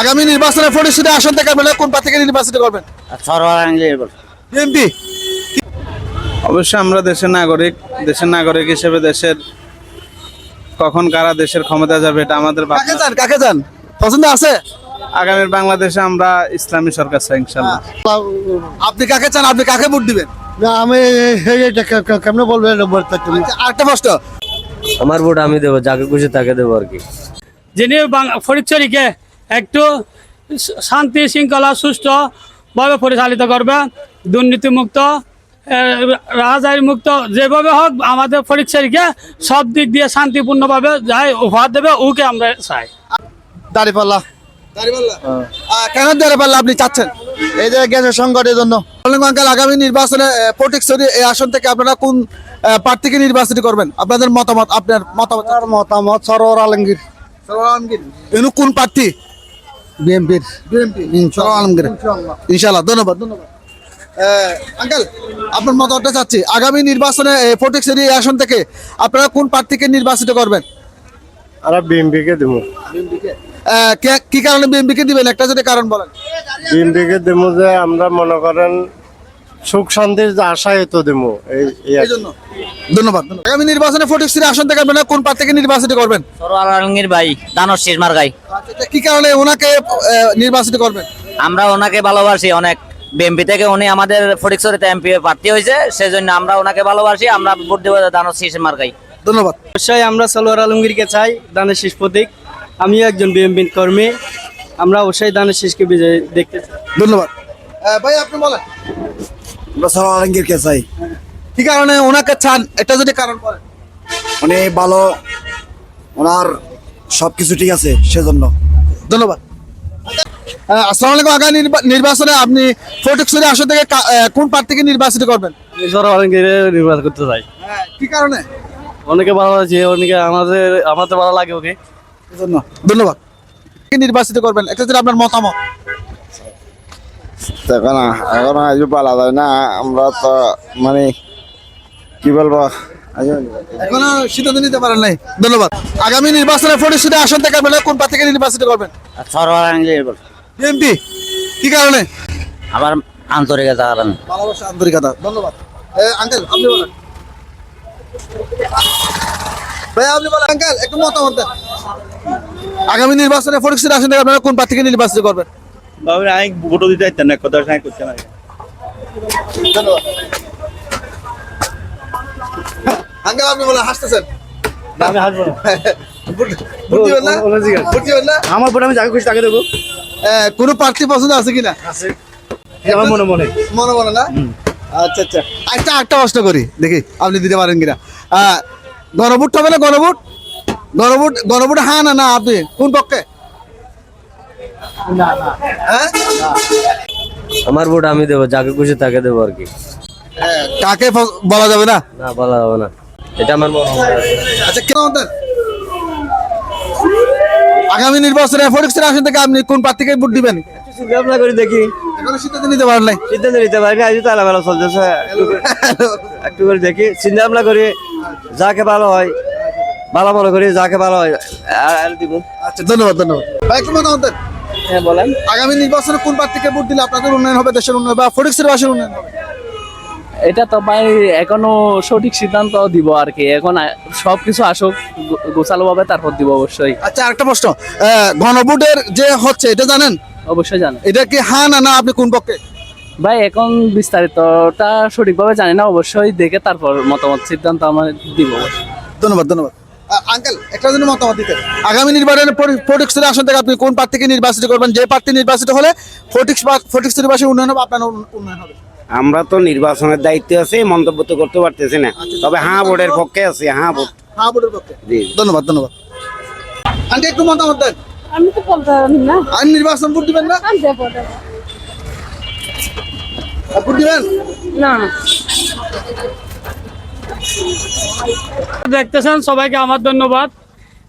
আগামী নির্বাচনে ফটিকছড়ি আসন থেকে আপনারা কোন প্রার্থীকে নির্বাচিত করবেন? বিএনপি? অবশ্যই আমরা দেশের নাগরিক দেশের নাগরিক হিসেবে দেশের কখন কারা দেশের ক্ষমতা যাবে এটা আমাদের ভাবনা। কাকে চান কাকে চান? পছন্দ আছে? আগামীর বাংলাদেশে আমরা ইসলামী সরকার চাই ইনশাল্লাহ আপনি কাকে চান? আপনি কাকে ভোট দিবেন? না আমি কেমনে বলবেন তুমি আচ্ছা, আরেকটা প্রশ্ন। আমার ভোট আমি দেবো যাকে খুশি তাকে দেবো আর কি। যিনি বাং- ফরিদচুরিকে একটু শান্তি শৃঙ্খলা সুষ্ঠুভাবে পরিচালিত করবে। দুর্নীতিমুক্ত রাজাই মুক্ত যেভাবে হোক আমাদের ফরিদচুরিকে সব দিক দিয়ে শান্তিপূর্ণভাবে যাই উপহার দেবে ওকে আমরা চাই। দাঁড়িপাল্লা। কেন দাঁড়িপাল্লা আপনি চাচ্ছেন? এই যে গ্যাসের সংকটের জন্য। আঙ্কাল আগামী নির্বাচনে ফটিকছড়ি এই আসন থেকে আপনারা কোন প্রার্থীকে নির্বাচিত করবেন? আপনাদের মতামত আপনার মতামত। মতামত সরোয়ার আলমগীর। কোন প্রার্থী? বিএনপি সরওয়ার আলমগীর ইনশাল্লাহ ধন্যবাদ। ধন্যবাদ। আঙ্কেল আপনার মতামতটা চাচ্ছি। আগামী নির্বাচনে ফটিকছড়ি এই আসন থেকে আপনারা কোন প্রার্থীকে নির্বাচিত করবেন? আমরা বিএমপিকে দেবো। কে- কি কারণে বিএনপিকে দিবেন? একটা যদি কারণ বলেন। বিএনপিকে দেবো যে আমরা মনে করেন সুখ শান্তির যে আশায় তো দেবো এই জন্য ধন্যবাদ ধন্যবাদ। আগামী নির্বাচনে ফটিকছড়ি আসন থেকে আপনারা কোন প্রার্থীকে নির্বাচিত করবেন? সরোয়ার আলমগীর ভাই দানব শেষ মার্গাই। আচ্ছা, কি কারণে ওনাকে আহ, নির্বাচিত করবেন? আমরা ওনাকে ভালোবাসি অনেক। বিএমপি থেকে উনি আমাদের ফটিকছড়িতে এমপি প্রার্থী হয়েছে সেজন্য আমরা ওনাকে ভালোবাসি আমরা ভোট দেবো দানব শেষ মার্গাই। ধন্যবাদ। অবশ্যই আমরা সালোয়ার আলমগীরকে চাই দানের শীষ প্রতীক। আমিও একজন বিএমপি কর্মী। আমরা অবশ্যই দানের শীষকে বিজয় দেখতে চাই। ধন্যবাদ। ভাই আপনি বলেন। আলমগীরকে চাই। কি কারণে ওনাকে চান? এটা যদি কারণ বলেন উনি ভালো ওনার সবকিছু ঠিক আছে সেজন্য। ধন্যবাদ। আসসালামু আলাইকুম। আগামী নির্বাচনে আপনি ফটিকছড়ি আসন থেকে কোন প্রার্থীকে নির্বাচিত করবেন? আলমগীর নির্বাচন করতে চাই। কি কারণে? অনেকে ভালো আছে অনেকে আমাদের আমাদের ভালো লাগে ওকে। ধন্যবাদ। কে নির্বাচিত করবেন? এটা যদি আপনার মতামত। এখন এখন আজ পালা যায় না? আমরা তো মানে কি বলব? এখনও সিদ্ধান্ত নিতে পারেন নাই। ধন্যবাদ। আগামী নির্বাচনে ফটিকছড়ি আসন থেকে কোন নির্বাচিত করবেন? সরোয়ার আলমগীর বিএনপি। কি কারণে? আমার আন্তরিকতা কারণে ভালোবাসা আন্তরিকতা ধন্যবাদ। আঙ্কেল আপনি বলেন। ভাই আপনি বলেন আঙ্কেল একটু মতামত দেন। আগামী নির্বাচনে ফটিকছড়ি আসন থেকে আপনারা কোন প্রার্থীকে নির্বাচিত করবেন? বাবু আমি ভোটও দিতে চাইতাম না কথা করতে না আঙ্কেল আপনি বলেন হাসতেছেন আমি হাসবো না ভোট- ভোট দিবেন না? ভোট দিবেন না? আমার ভোট আমি যাকে খুশি তাকে দেবো কোনো প্রার্থী পছন্দ আছে কিনা আমার মনে মনে মনে মনে না আচ্ছা আচ্ছা একটা একটা প্রশ্ন করি দেখি আপনি দিতে পারেন কিনা গণভোট হবে না গণভোট গণভোট গণভোট হ্যাঁ না না আপনি কোন পক্ষে হ্যাঁ? আমার ভোট আমি দেবো যাকে খুশি তাকে দেবো আর কি। হ্যাঁ, কাকে বলা যাবে না? না বলা যাবে না। এটা আমার মনে আচ্ছা কেন আগামী নির্বাচনে ফটিকছড়ি আসন থেকে আপনি কোন প্রার্থীকে ভোট দিবেন? চিন্তা ভাবনা করে দেখি। এখনও সিদ্ধান্ত নিতে পারেন নাই? সিদ্ধান্ত নিতে পারি আজ তো আলাদা চলতেছে। একটু করে দেখি। চিন্তা ভাবনা করি যাকে ভালো হয় ভালো মনে করি যাকে ভালো হয় আর- দিব। আচ্ছা ধন্যবাদ ধন্যবাদ। ভাই একটু মতামত হ্যাঁ বলেন। আগামী নির্বাচনে কোন প্রার্থীকে ভোট দিলে আপনাদের উন্নয়ন হবে দেশের উন্নয়ন বা ফটিকছড়ি বাসীর উন্নয়ন হবে? এটা তো ভাই এখনও সঠিক সিদ্ধান্ত দিব আর কি। এখন সবকিছু আসুক গোছালো ভাবে তারপর দিব অবশ্যই। আচ্ছা আরেকটা প্রশ্ন। গণভোটের যে হচ্ছে এটা জানেন? অবশ্যই জানেন এটা কি হ্যাঁ না না আপনি কোন পক্ষে? ভাই এখন বিস্তারিতটা সঠিকভাবে জানি না অবশ্যই দেখে তারপর মতামত সিদ্ধান্ত আমার দিব। ধন্যবাদ ধন্যবাদ। আঙ্কেল একটা জন্য মতামত দিতে। আগামী নির্বাচনে ফটিকছড়ি আসন থেকে আপনি কোন প্রার্থীকে নির্বাচিত করবেন? যে প্রার্থী নির্বাচিত হলে ফটিক ফটিকছড়ি বাসীর উন্নয়ন হবে আপনার উন্নয়ন হবে। আমরা তো নির্বাচনের দায়িত্বে আছি মন্তব্য তো করতে পারতেছি না। তবে হ্যাঁ বোর্ডের পক্ষে আছি হ্যাঁ ভোট হ্যাঁ ভোটের পক্ষে। জি। ধন্যবাদ ধন্যবাদ। আন্টি একটু মতামত দেন। আমি তো বলতে পারি না। আইন নির্বাচন ভোট দিবেন না? আমি দেবো দেবো। ভোট দিবেন? না। দেখতেছেন, সবাইকে আমার ধন্যবাদ।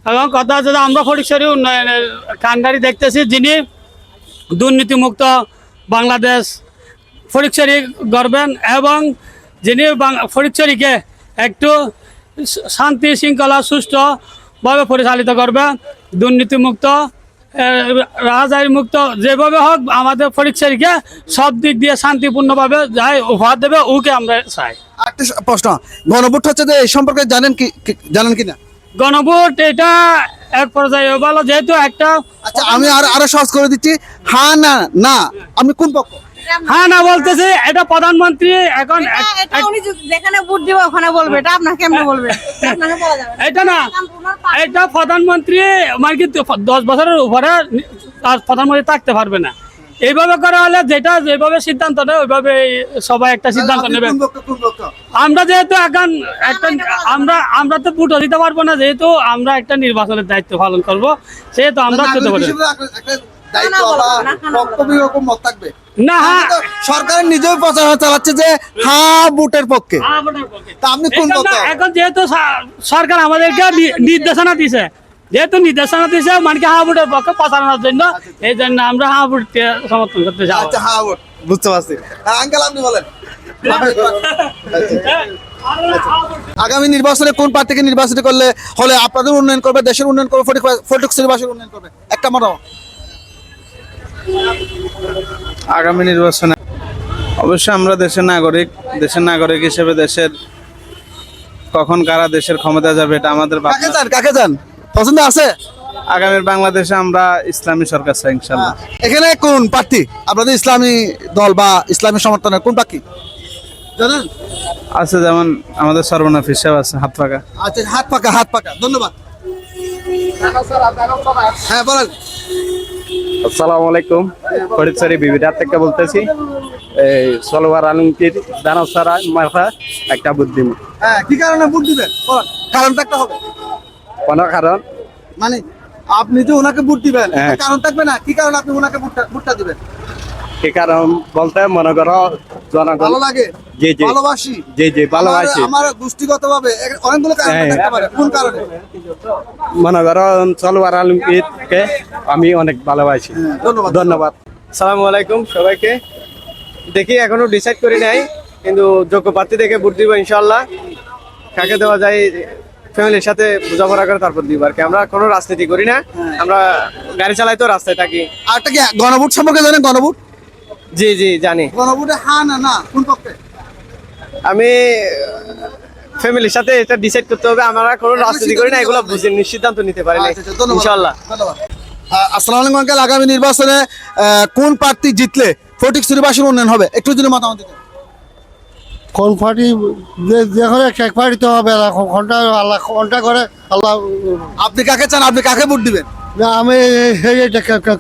এবং কথা হচ্ছে আমরা ফটিকছড়ি উন্নয়নের কান্ডারি দেখতেছি, যিনি দুর্নীতিমুক্ত বাংলাদেশ ফটিকছড়ি গড়বেন এবং যিনি বাং- একটু শান্তি শৃঙ্খলা সুষ্ঠুভাবে পরিচালিত করবে দুর্নীতিমুক্ত রাজাই মুক্ত যেভাবে হোক আমাদের ফরিদশরীকে সব দিক দিয়ে শান্তিপূর্ণভাবে যাই উপহার দেবে, ওকে আমরা চাই। একটা প্রশ্ন গণভোট হচ্ছে যে এই সম্পর্কে জানেন কি জানেন কি না গণভোট এটা এক পর্যায়ে ভালো যেহেতু একটা আচ্ছা আমি আর আরও সহজ করে দিচ্ছি। হ্যাঁ না না আমি কোন পক্ষ? হ্যাঁ না বলতেছি এটা প্রধানমন্ত্রী এখন যেখানে ভোট দিবে ওখানে বলবে। এটা আপনাকে কেমনে বলবে। এটা না। এটা প্রধানমন্ত্রী মানে কি দশ বছরের উপরে আর প্রধানমন্ত্রী থাকতে পারবে না। এইভাবে করা হলে যেটা যেভাবে সিদ্ধান্ত নেয় ওইভাবে সবাই একটা সিদ্ধান্ত নেবে। আমরা যেহেতু এখন একটা আমরা আমরা তো ভোটও দিতে পারব না যেহেতু আমরা একটা নির্বাচনের দায়িত্ব পালন করব সেহেতু আমরা দিতে পারি না হ্যাঁ। সরকার নিজেই প্রচার চালাচ্ছে যে হ্যাঁ ভোটের পক্ষে। হ্যাঁ, ভোটের পক্ষে। তা আপনি কোন এই জন্য পক্ষ এখন যেহেতু সরকার আমাদেরকে নির্দেশনা দিছে। যেহেতু নির্দেশনা দিছে মানে হাবুটের পক্ষে প্রচারণার জন্য এই জন্য আমরা হাবুটকে সমর্থন করতে যাব। আচ্ছা হ্যাঁ বুঝতে পারছি। আঙ্কেল আপনি বলেন। আগামী নির্বাচনে কোন প্রার্থীকে নির্বাচিত করলে হলে আপনাদের উন্নয়ন করবে দেশের উন্নয়ন করবে ফটিকশ্রীবাসীর উন্নয়ন করবে? একটা মতামত। আগামী নির্বাচনে অবশ্যই আমরা দেশের নাগরিক দেশের নাগরিক হিসেবে দেশের কখন কারা দেশের ক্ষমতা যাবে এটা আমাদের কাকে। চান কাকে চান? পছন্দ আছে? আগামীর বাংলাদেশে আমরা ইসলামী সরকার চাই ইনশাল্লাহ। এখানে কোন প্রার্থী? আপনাদের ইসলামী দল বা ইসলামী সমর্থনের কোন প্রার্থী? জানেন আছে যেমন আমাদের সর্বনাফ হিসাব আছে হাত পাকা। আচ্ছা হাত পাকা হাত পাকা। ধন্যবাদ। হ্যাঁ বলেন। আসসালামু আলাইকুম। ফরিদসরি বিবিধার থেকে বলতেছি। এই সলোয়ার আলমগীর দানব সারা মাথা একটা বুদ্ধিম হ্যাঁ কি কারণে ভোট দিবেন কারণটা একটা হবে। কোনো কারণ? মানে আপনি যে ওনাকে বুট দিবেন হ্যাঁ। কারণ থাকবে না? কি কারণে আপনি ওনাকে ভোটটা ভোটটা দিবেন? কি কারণ বলতে মনে করো জনগণ ভালো লাগে। জি জি। ভালোবাসি। জি জি ভালোবাসি। আমার- আমার গোষ্ঠীগত ভাবে অনেকগুলো কারণ হ্যাঁ। থাকতে পারে। কোন কারণে? মনে করো সলোয়ার আলমগীরকে আমি অনেক ভালোবাসি। ধন্যবাদ। ধন্যবাদ। সালামু আলাইকুম সবাইকে। দেখি এখনও ডিসাইড করি নাই কিন্তু যোগ্য প্রার্থী দেখে ভোট দিব ইনশাল্লাহ কাকে দেওয়া যায় ফ্যামিলির সাথে বোঝাপড়া করে তারপর দিব আর কি। আমরা কোনো রাজনীতি করি না। আমরা গাড়ি চালাই তো রাস্তায় থাকি। আর একটা কি গণভোট সম্পর্কে জানেন গণভোট? জি জি জানি। গণভোটে হ্যাঁ না না কোন পক্ষে? আমি ফ্যামিলির সাথে এটা ডিসাইড করতে হবে আমরা কোনো রাজনীতি করি না এগুলো বুঝে সিদ্ধান্ত নিতে পারি না। আচ্ছা, আচ্ছা, ধন্যবাদ। ইনশাল্লাহ আসসালামু আলাইকুম আঙ্কেল। আগামী নির্বাচনে আহ, কোন প্রার্থী জিতলে ফটিকশ্রীবাসীর উন্নয়ন হবে? একটু যদি মতামত দিতেন। কোন পার্টি যেখানে এক পার্টি তো হবে ঘণ্টা আল্লাহ ঘণ্টা করে আল্লাহ আপনি কাকে চান? আপনি কাকে ভোট দিবেন? আমি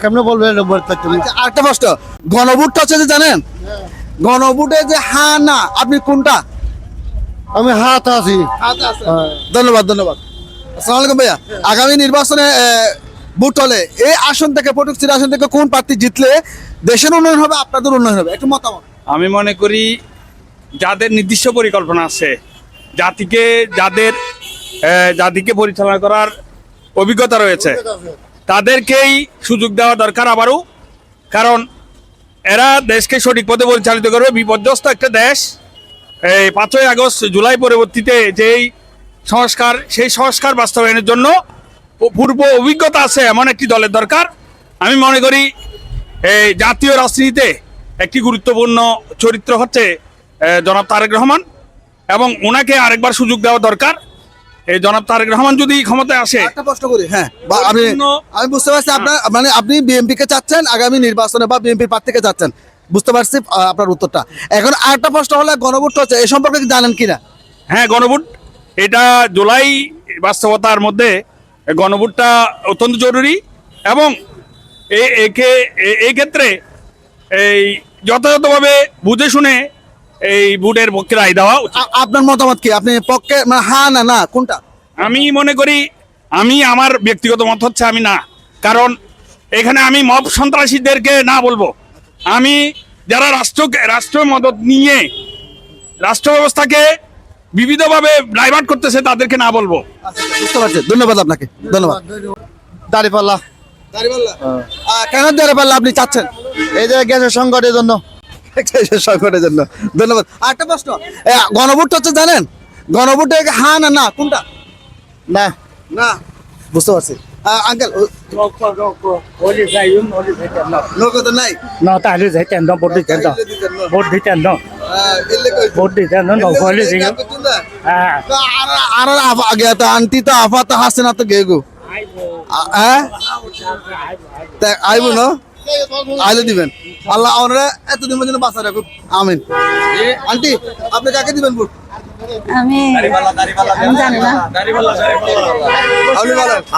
কেমনে বলবেন আচ্ছা, আরেকটা প্রশ্ন। গণভোটটা হচ্ছে যে জানেন? গণভোটে যে হ্যাঁ না আপনি কোনটা? আমি হাত আছি। ধন্যবাদ ধন্যবাদ। আসসালামু আলাইকুম ভাইয়া। আগামী নির্বাচনে ভোট হলে এই আসন থেকে ফটিকশ্রী আসন থেকে কোন প্রার্থী জিতলে দেশের উন্নয়ন হবে আপনাদের উন্নয়ন হবে? একটু মতামত। আমি মনে করি যাদের নির্দিষ্ট পরিকল্পনা আছে জাতিকে যাদের জাতিকে পরিচালনা করার অভিজ্ঞতা রয়েছে তাদেরকেই সুযোগ দেওয়া দরকার আবারও। কারণ এরা দেশকে সঠিক পথে পরিচালিত করবে। বিপর্যস্ত একটা দেশ। এই পাঁচই আগস্ট জুলাই পরবর্তীতে যেই সংস্কার, সেই সংস্কার বাস্তবায়নের জন্য পূর্ব অভিজ্ঞতা আছে এমন একটি দলের দরকার। আমি মনে করি এই জাতীয় রাজনীতিতে একটি গুরুত্বপূর্ণ চরিত্র হচ্ছে জনাব তারেক রহমান। এবং ওনাকে আরেকবার সুযোগ দেওয়া দরকার। এই জনাব তারেক রহমান যদি ক্ষমতায় আসে একটা প্রশ্ন করি হ্যাঁ আমি আমি বুঝতে পারছি আপনার মানে আপনি বিএনপি কে চাচ্ছেন আগামী নির্বাচনে বা বিএনপি প্রার্থীকে চাচ্ছেন। বুঝতে পারছি আপনার উত্তরটা। এখন আরেকটা প্রশ্ন হলে গণভোট হচ্ছে এই সম্পর্কে জানেন কিনা? হ্যাঁ গণভোট। এটা জুলাই বাস্তবতার মধ্যে গণভোটটা অত্যন্ত জরুরি এবং একে এই ক্ষেত্রে এই যথাযথভাবে বুঝে শুনে এই ভোটের পক্ষে রায় দেওয়া আপনার মতামত কি? আপনি পক্ষে মানে হ্যাঁ না না কোনটা? আমি মনে করি আমি আমার ব্যক্তিগত মত হচ্ছে আমি না। কারণ এখানে আমি মব সন্ত্রাসীদেরকে না বলব। আমি যারা রাষ্ট্রকে রাষ্ট্র মদত নিয়ে রাষ্ট্র ব্যবস্থাকে বিবিধভাবে ডাইভার্ট করতেছে তাদেরকে না বলব। বুঝতে পারছি। ধন্যবাদ আপনাকে। ধন্যবাদ। দাঁড়িপাল্লা কেন দাঁড়িয়ে পারলে আপনি চাচ্ছেন? এই যে গ্যাসের সংকটের জন্য। সংকটের জন্য। ধন্যবাদ। আরেকটা প্রশ্ন। এ, গণভোট হচ্ছে জানেন? গণভোটে হ্যাঁ না না কোনটা? না। না। বুঝতে পারছি। আঙ্কেল নৌকো তো নাই? ন তাহলে যাইতেন ন ভোট দিতেন ন ভোট দিতেন ন ভোট দিতেন ন নৌকলে দিকে হ্যাঁ। আর আফা গিয়া তো আন্টি তো আফা তো হাসে না তো গেগু। হ্যাঁ? আইবো না? আইলে দিবেন। আল্লাহ ওনারা এতদিন পর্যন্ত বাঁচা রাখুক। আমিন। আন্টি আপনি কাকে দিবেন ভোট? আমি আমি জানি না।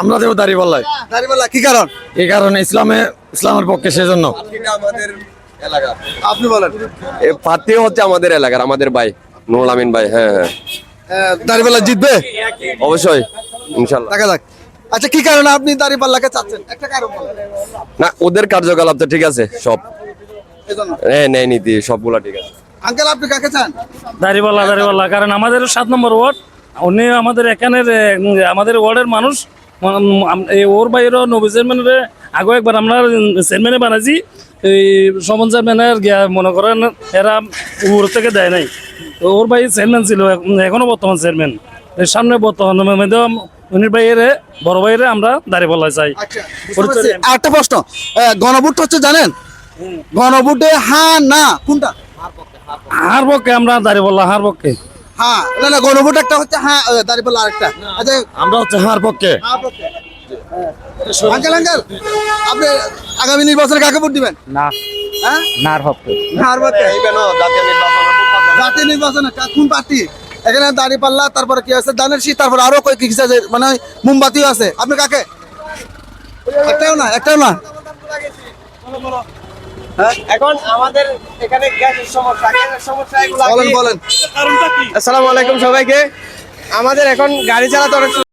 আমরা দেবো দাঁড়িপাল্লায়। দাঁড়িপাল্লা কি কারণ? এই কারণে ইসলামে ইসলামের পক্ষে সেজন্য। আপনি বলেন। এ হচ্ছে আমাদের এলাকার আমাদের ভাই নুরুল আমিন ভাই হ্যাঁ হ্যাঁ। দাঁড়িপাল্লা জিতবে? অবশ্যই ইনশাল্লাহ। দেখা যাক আচ্ছা কি কারণে আপনি দাঁড়িপাল্লাকে চাচ্ছেন? একটা কারণ বলেন। না ওদের কার্যকলাপ তো ঠিক আছে সব। হ্যাঁ ন্যায় নীতি সবগুলা ঠিক আছে। আঙ্কেল আপনি কাকে চান? দাঁড়িপাল্লা দাঁড়িপাল্লা কারণ আমাদের সাত নম্বর ওয়ার্ড উনি আমাদের এখানের আমাদের ওয়ার্ডের মানুষ। এই ওর বাইরেও নবী চেয়ারম্যানের আগে একবার আমরা চেয়ারম্যানে বানাইছি। এই সমন চেয়ারম্যানের গিয়া মনে করেন এরা উপর থেকে দেয় নাই। ওর ভাই চেয়ারম্যান ছিল এখনও বর্তমান চেয়ারম্যান। সামনে বর্তমান উনির বাইরে বড় বাইরে আমরা দাঁড়িপাল্লা চাই। আচ্ছা বুঝতে প্রশ্ন। গণভোট হচ্ছে জানেন? গণভোটে হ্যাঁ না কোনটা? হার পক্ষে আমরা দাঁড়িপাল্লা হার পক্ষে। হ্যাঁ না না গণভোট একটা হচ্ছে হ্যাঁ আহ, দাঁড়িপাল্লা আরেকটা। আচ্ছা আমরা হচ্ছে হার পক্ষে। আঙ্কেল আঙ্কেল আপনি আগামী নির্বাচনে কাকে ভোট দিবেন? না। হ্যাঁ? নার পক্ষে। হার ভোটে জাতীয় নির্বাচনে কা- কোন পার্টি? এখানে দাঁড়িপাল্লা তারপরে কি আছে? দানের শীত তারপরে আরও কয়েক কিছু আছে মানে মোমবাতিও আছে। আপনি কাকে? একটাও না একটাও না? এখন আমাদের এখানে গ্যাসের সমস্যা গ্যাসের সমস্যা বলেন বলেন। আসসালামু আলাইকুম সবাইকে। আমাদের এখন গাড়ি চালাতে অনেক